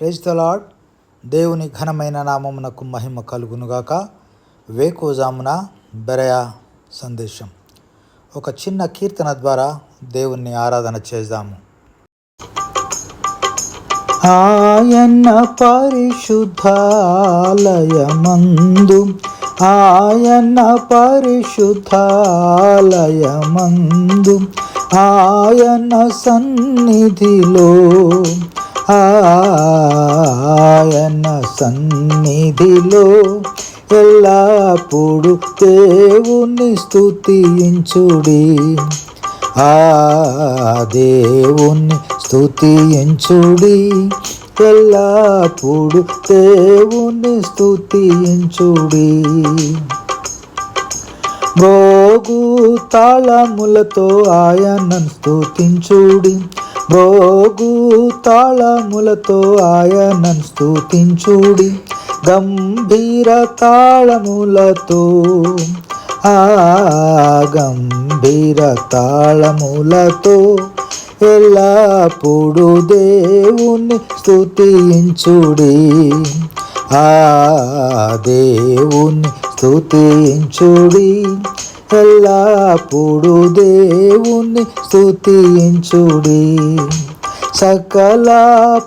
Praise the దేవుని ఘనమైన నామమునకు మహిమ కలుగునుగాక. వేకోజామున బెరయ సందేశం. ఒక చిన్న కీర్తన ద్వారా దేవుణ్ణి ఆరాధన చేద్దాము. ఆయన పరిశుద్ధాలయమందు ఆయన పరిశుద్ధాలయమందు ఆయన సన్నిధిలో ఆయన సన్నిధిలో ఎల్లప్పుడు దేవుని స్థుతించుడి ఆ దేవుని స్థుతించుడి ఎల్లప్పుడు దేవుని స్థుతించుడి భోగు తాళములతో ఆయనను స్తుతించుడి. మ్రోగు తాళములతో ఆయనను స్తుతించుడి. గంభీర తాళములతో ఆ గంభీర తాళములతో ఎల్లప్పుడూ దేవుని స్థుతించుడి ఆ దేవుని స్థుతించుడి ఎల్లప్పుడు దేవుణ్ణి స్థుతించుడి సకల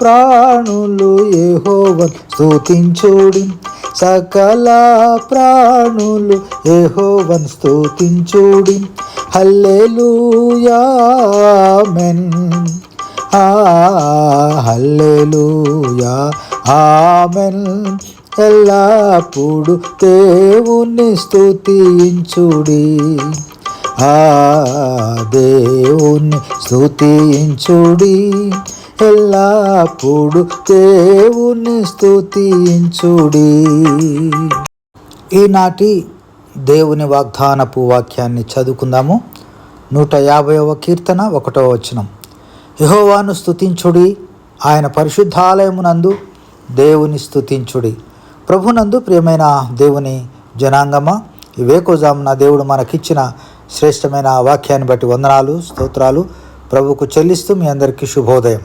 ప్రాణులు ఏహోవన్ స్థుతించుడి సకల ప్రాణులు ఏహోవన్ స్థుతించుడి హల్లెలూయామెన్ ఆ హల్లెలూయా ఆమెన్. ఎల్లప్పుడు దేవుని స్థుతించుడి ఆ దేవుని స్థుతించుడి ఎల్లప్పుడు దేవుని స్థుతించుడి ఈనాటి దేవుని వాగ్దానపు వాక్యాన్ని చదువుకుందాము. నూట యాభైవ కీర్తన ఒకటవ వచనం. యహోవాను స్థుతించుడి ఆయన పరిశుద్ధాలయమునందు దేవుని స్థుతించుడి ప్రభునందు ప్రియమైన దేవుని జనాంగమ ఈ వేకోజామున దేవుడు మనకిచ్చిన శ్రేష్టమైన వాక్యాన్ని బట్టి వందనాలు స్తోత్రాలు ప్రభుకు చెల్లిస్తూ మీ అందరికీ శుభోదయం.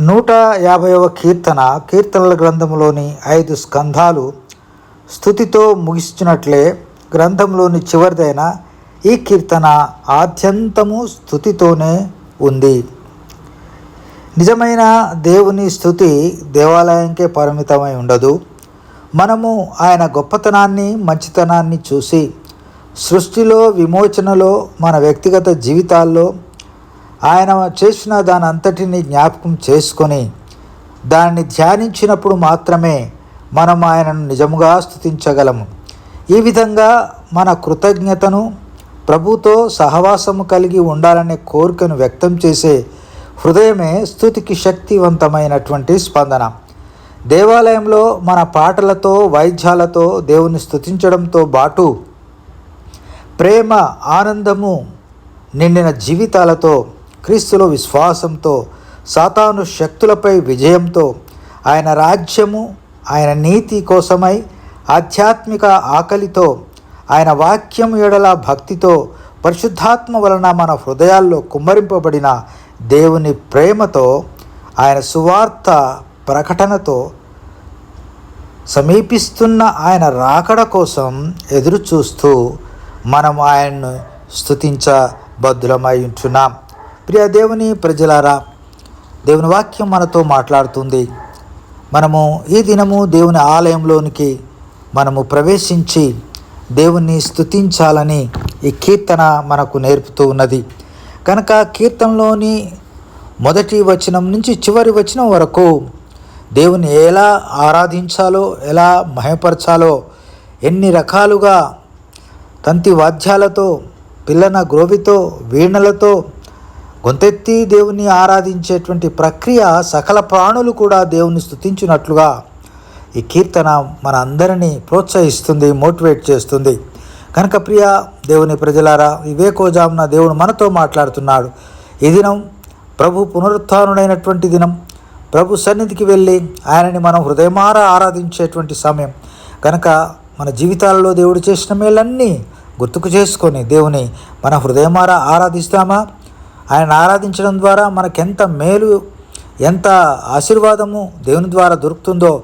నూట యాభైవ కీర్తన కీర్తనల గ్రంథంలోని ఐదు స్కంధాలు స్థుతితో ముగిస్తున్నట్లే గ్రంథంలోని చివరిదైన ఈ కీర్తన ఆద్యంతము స్థుతితోనే ఉంది. నిజమైన దేవుని స్థుతి దేవాలయంకే పరిమితమై ఉండదు. మనము ఆయన గొప్పతనాన్ని మంచితనాన్ని చూసి సృష్టిలో విమోచనలో మన వ్యక్తిగత జీవితాల్లో ఆయన చేసిన దాని అంతటిని జ్ఞాపకం చేసుకొని దాన్ని ధ్యానించినప్పుడు మాత్రమే మనం ఆయనను నిజముగా స్థుతించగలము. ఈ విధంగా మన కృతజ్ఞతను ప్రభుతో సహవాసము కలిగి ఉండాలనే కోరికను వ్యక్తం చేసే హృదయమే స్థుతికి శక్తివంతమైనటువంటి స్పందన. దేవాలయంలో మన పాటలతో వైద్యాలతో దేవుని స్థుతించడంతో పాటు ప్రేమ ఆనందము నిండిన జీవితాలతో క్రీస్తులో విశ్వాసంతో సాతాను శక్తులపై విజయంతో ఆయన రాజ్యము ఆయన నీతి కోసమై ఆధ్యాత్మిక ఆకలితో ఆయన వాక్యం ఎడల భక్తితో పరిశుద్ధాత్మ వలన మన హృదయాల్లో కుమ్మరింపబడిన దేవుని ప్రేమతో ఆయన సువార్త ప్రకటనతో సమీపిస్తున్న ఆయన రాకడ కోసం ఎదురు చూస్తూ మనం ఆయన్ను స్థుతించబద్ధులమై ఉంటున్నాం. ప్రియ దేవుని ప్రజలారా దేవుని వాక్యం మనతో మాట్లాడుతుంది. మనము ఈ దినము దేవుని ఆలయంలోనికి మనము ప్రవేశించి దేవుణ్ణి స్థుతించాలని ఈ కీర్తన మనకు నేర్పుతూ ఉన్నది. కనుక కీర్తనలోని మొదటి వచనం నుంచి చివరి వచనం వరకు దేవుని ఎలా ఆరాధించాలో ఎలా మహపరచాలో ఎన్ని రకాలుగా తంతి వాద్యాలతో పిల్లన గ్రోవితో వీణలతో గొంతెత్తి దేవుని ఆరాధించేటువంటి ప్రక్రియ సకల ప్రాణులు కూడా దేవుని స్థుతించినట్లుగా ఈ కీర్తన మన అందరినీ ప్రోత్సహిస్తుంది మోటివేట్ చేస్తుంది. కనుక ప్రియ దేవుని ప్రజలారా వివేకోజామున దేవుడు మనతో మాట్లాడుతున్నాడు. ఈ దినం ప్రభు పునరుత్డైనటువంటి దినం. ప్రభు సన్నిధికి వెళ్ళి ఆయనని మనం హృదయమారా ఆరాధించేటువంటి సమయం. కనుక మన జీవితాలలో దేవుడు చేసిన మేలన్నీ గుర్తుకు చేసుకొని దేవుని మన హృదయమారా ఆరాధిస్తామా? ఆయన ఆరాధించడం ద్వారా మనకెంత మేలు ఎంత ఆశీర్వాదము దేవుని ద్వారా దొరుకుతుందో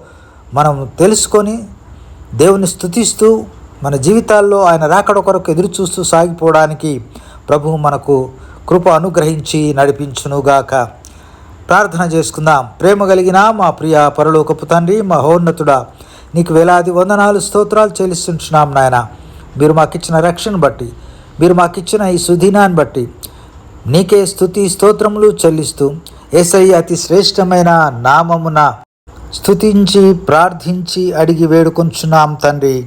మనం తెలుసుకొని దేవుని స్థుతిస్తూ మన జీవితాల్లో ఆయన రాకడ కొరకు ఎదురు చూస్తూ సాగిపోవడానికి ప్రభువు మనకు కృప అనుగ్రహించి నడిపించునుగాక. ప్రార్థన చేసుకుందాం. ప్రేమ కలిగిన మా ప్రియ పరలోకపు తండ్రి మహోన్నతుడా నీకు వేలాది వందనాలు స్తోత్రాలు చెల్లిస్తుంటున్నాం నాయన. మీరు మాకిచ్చిన రక్షణ బట్టి మీరు మాకిచ్చిన ఈ సుదినాన్ని బట్టి నీకే స్థుతి స్తోత్రములు చెల్లిస్తూ ఏసై అతి శ్రేష్టమైన నామమున స్థుతించి ప్రార్థించి అడిగి వేడుకొంచున్నాం తండ్రి.